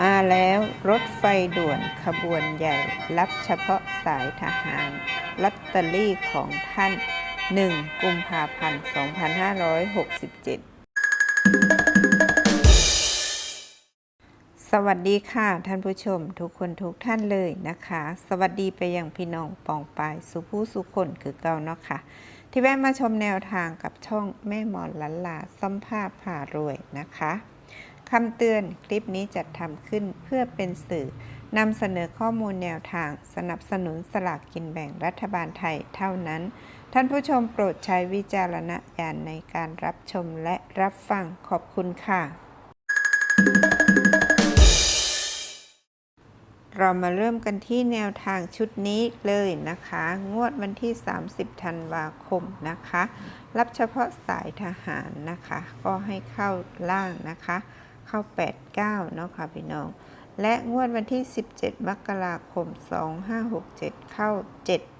มาแล้วรถไฟด่วนขบวนใหญ่ รับเฉพาะสายทหารลอตเตอรี่ของท่าน 1 กุมภาพันธ์ 2567 สวัสดีค่ะท่านผู้ชมทุกคนทุกท่านเลยนะคะ สวัสดีไปยังพี่น้องปองปายสุผู้สุคนคือเก่าเนาะค่ะ ที่แวะมาชมแนวทางกับช่องแม่หมอนลันลาสัมภาผ่ารวยนะคะ คำเตือนคลิปนี้จัดทำขึ้นเพื่อเป็นสื่อนำเสนอข้อมูลแนวทางสนับสนุนสลากกินแบ่งรัฐบาลไทยเท่านั้น ท่านผู้ชมโปรดใช้วิจารณญาณในการรับชมและรับฟังขอบคุณค่ะ เรามาเริ่มกันที่แนวทางชุดนี้เลยนะคะ งวดวันที่ 30 ธันวาคมนะคะ รับเฉพาะสายทหารนะคะ ก็ให้เข้าล่างนะคะ เข้า 89 เนาะค่ะพี่น้อง และงวดวันที่ 17 มกราคม 2567 เข้า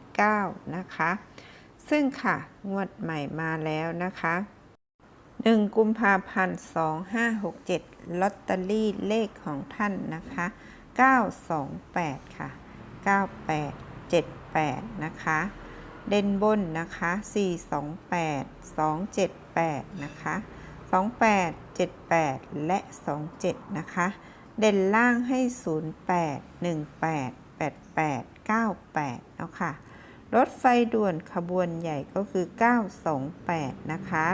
79 นะคะ ซึ่งค่ะ งวดใหม่มาแล้วนะคะ 1 กุมภาพันธ์ 2567 ลอตเตอรี่เลขของท่านนะคะ 928 ค่ะ 9878 นะคะเด่นบนนะคะ 428 278 นะคะ 28 78 และ 27 นะคะ เด่นล่างให้ 08 18 88 98แล้วค่ะ รถไฟด่วนขบวนใหญ่ก็คือ 928 นะคะ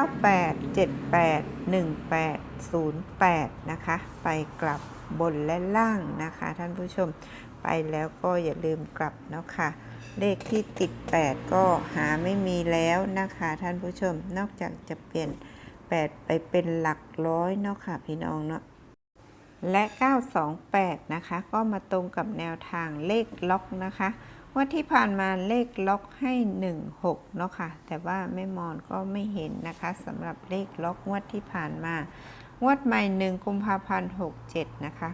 98 78 18 08 นะคะ ไปกลับบนและล่างนะคะ ท่านผู้ชมไปแล้วก็อย่าลืมกลับเนาะค่ะ เลขที่ติด 8 ก็หาไม่มีแล้วนะคะ ท่านผู้ชมนอกจากจะเปลี่ยน 8 ไปเป็นหลักร้อยเนาะค่ะพี่น้องเนาะและ 928 นะคะ ก็มาตรงกับแนวทางเลขล็อกนะคะว่าที่ผ่านมาเลขล็อกให้ 16 เนาะค่ะ แต่ว่าแม่มอนก็ไม่เห็นนะคะสำหรับเลขล็อกงวดที่ผ่านมางวดใหม่ 1 กุมภาพันธ์ 67 นะคะ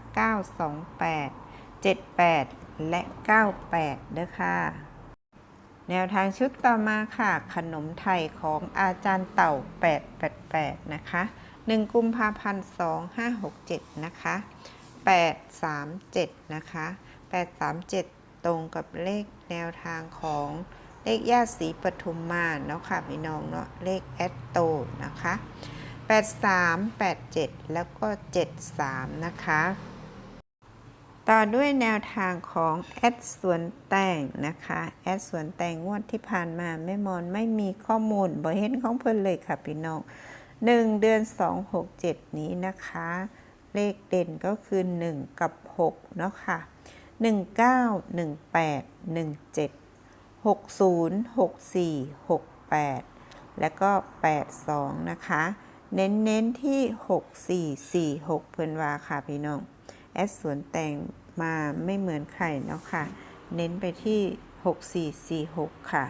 928 78 และ 98เด้อค่ะ แนวทางชุดต่อมาค่ะ ขนมไทยของอาจารย์เต่า 888 นะคะ 1 กุมภาพันธ์2567 นะคะ 837 นะคะ 837 ตรงกับเลขแนวทางของเลขญาติสีปทุมมาเนาะค่ะพี่น้องเนาะเลขแอตโตนะคะ 83 87 แล้วก็ 73 นะคะ ต่อด้วยแนวทางของแอดสวนแต่งนะคะแอดสวนแต่งงวดที่ผ่านมาแม่มอนไม่มีข้อมูลบ่เห็นของเพิ่นเลยค่ะพี่น้อง1เดือน2 6 7นี้นะคะ เลขเด่นก็คือ1กับ6เนาะค่ะ19 18 17 60 64 68แล้วก็82นะคะ เน้นเน้นที่6446เพื่อนว่าค่ะพี่น้อง แอดสวนแต่งมาไม่เหมือนใครเนาะค่ะ เน้นไปที่ 6446 ค่ะ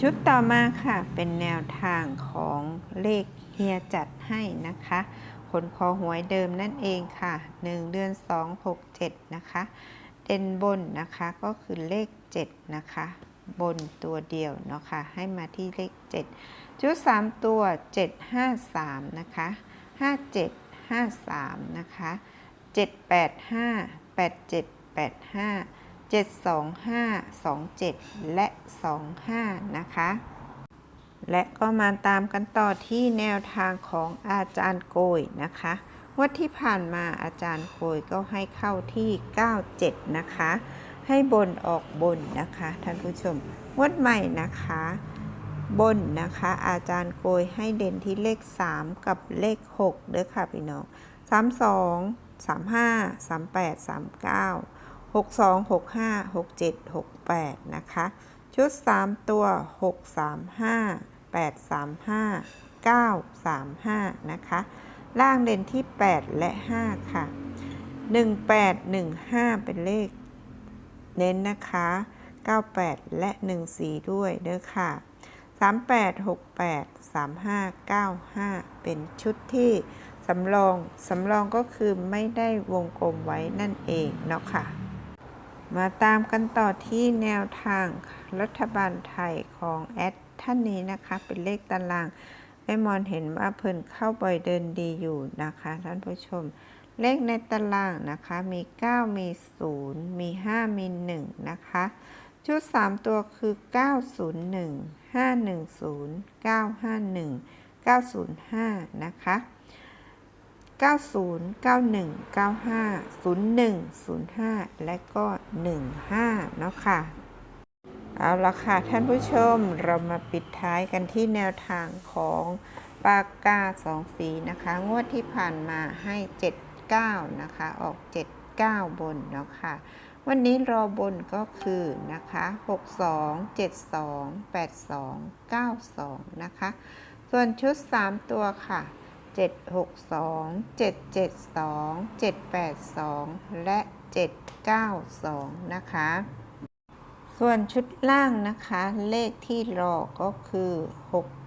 ชุดต่อมาค่ะ เป็นแนวทางของเลขเฮียจัดให้นะคะขนคอหวยเดิมนั่นเองค่ะ 1 เดือน 2 6 7 นะคะ เด่นบนนะคะก็คือเลข 7 นะคะ บนตัวเดียวเนาะค่ะ ให้มาที่เลข 7 ชุด 3 ตัว 7 5 3 นะคะ 57 53 นะคะ 785 8785 725 27 และ 25 นะคะ และก็มาตามกันต่อที่แนวทางของอาจารย์โกยนะคะวัดที่ผ่านมาอาจารย์โกยก็ให้เข้าที่ 97 นะคะ ให้บนออกบนนะคะ ท่านผู้ชมวัดใหม่นะคะ บนนะคะ อาจารย์โกยให้เด่นที่เลข 3 กับเลข6เด้อค่ะพี่น้อง 32 35 38 39 62 65 67 68 นะคะ ชุด 3 ตัว 6 3 5 8 3 5 9 3 5 นะคะ ล่างเด่นที่ 8 และ 5 ค่ะ 18 15 เป็นเลข เน้นนะคะ 98 และ 14 ด้วยเด้อค่ะ 38 68 35 95 เป็นชุดที่ สำรอง สำรองก็คือไม่ได้วงกลมไว้นั่นเองเนาะค่ะ มาตามกันต่อที่แนวทางรัฐบาลไทยของแอดท่านนี้นะคะ เป็นเลขตารางแม่มอนเห็นว่าเพิ่นเข้าบ่อยเดินดีอยู่นะคะ ท่านผู้ชม เลขในตารางนะคะมี 9 มี 0 มี 5 มี 1 นะคะ ชุด 3 ตัวคือ 901 510 951 905 นะคะ 90 91 95 01 05 และก็ 15 เนาะค่ะ เอาละค่ะ ท่านผู้ชมเรามาปิดท้ายกันที่แนวทางของปากกาสองสีนะคะ งวดที่ผ่านมาให้ 79 นะคะ ออก 79 บนเนาะค่ะ วันนี้รอบนก็คือนะคะ 62 72 82 92 นะคะ ส่วนชุด 3 ตัวค่ะ 762 772 782 และ 792 นะคะ ส่วนชุดล่างนะคะ เลขที่รอก็คือ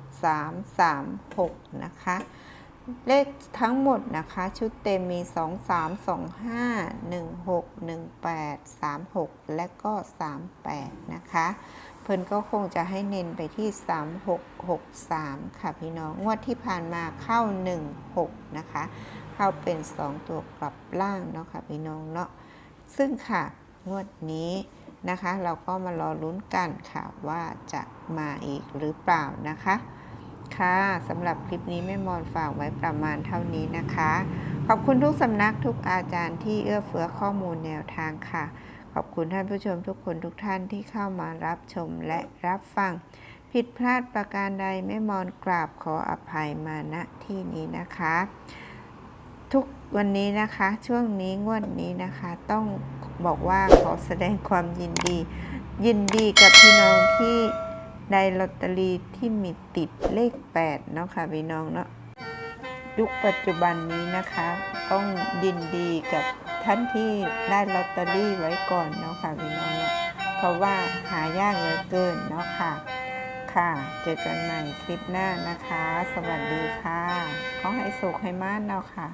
6336 นะคะ เลขทั้งหมดนะคะ ชุดเต็มมี 2 3 2 5 1 6 1 8 3 6 และก็ 38 นะคะ เพิ่นก็คงจะให้เน้นไปที่ 3663 ค่ะพี่น้อง งวดที่ผ่านมาเข้า 16 นะคะ เข้าเป็น 2 ตัวกลับล่างเนาะค่ะพี่น้องเนาะ ซึ่งค่ะ งวดนี้นะคะ เราก็มารอลุ้นกันค่ะว่าจะมาอีกหรือเปล่านะคะ ค่ะสำหรับคลิปนี้แม่มอนฝากไว้ประมาณเท่านี้นะคะ ขอบคุณทุกสำนักทุกอาจารย์ที่เอื้อเฟื้อข้อมูลแนวทางค่ะ อบคุณท่านผู้ชมทุกคนทุกท่านที่เข้ามารับชมและรับฟัง ผิดพลาดประการใดแม่มอนกราบขออภัยมาณที่นี้นะคะ ทุกวันนี้นะคะช่วงนี้งวดนี้นะคะต้องบอกว่าขอแสดงความยินดี ยินดีกับพี่น้องที่ได้ลอตเตอรี่ที่มีติดเลข 8 เนาะค่ะพี่น้องเนาะยุคปัจจุบันนี้นะคะ ต้องยินดีกับ ท่านที่ได้ลอตเตอรี่ไว้ก่อนเนาะค่ะพี่น้องเนาะเพราะว่าหายากเหลือเกินเนาะค่ะ ค่ะเจอกันใหม่คลิปหน้านะคะ สวัสดีค่ะ ขอให้สุขให้มากเนาะค่ะ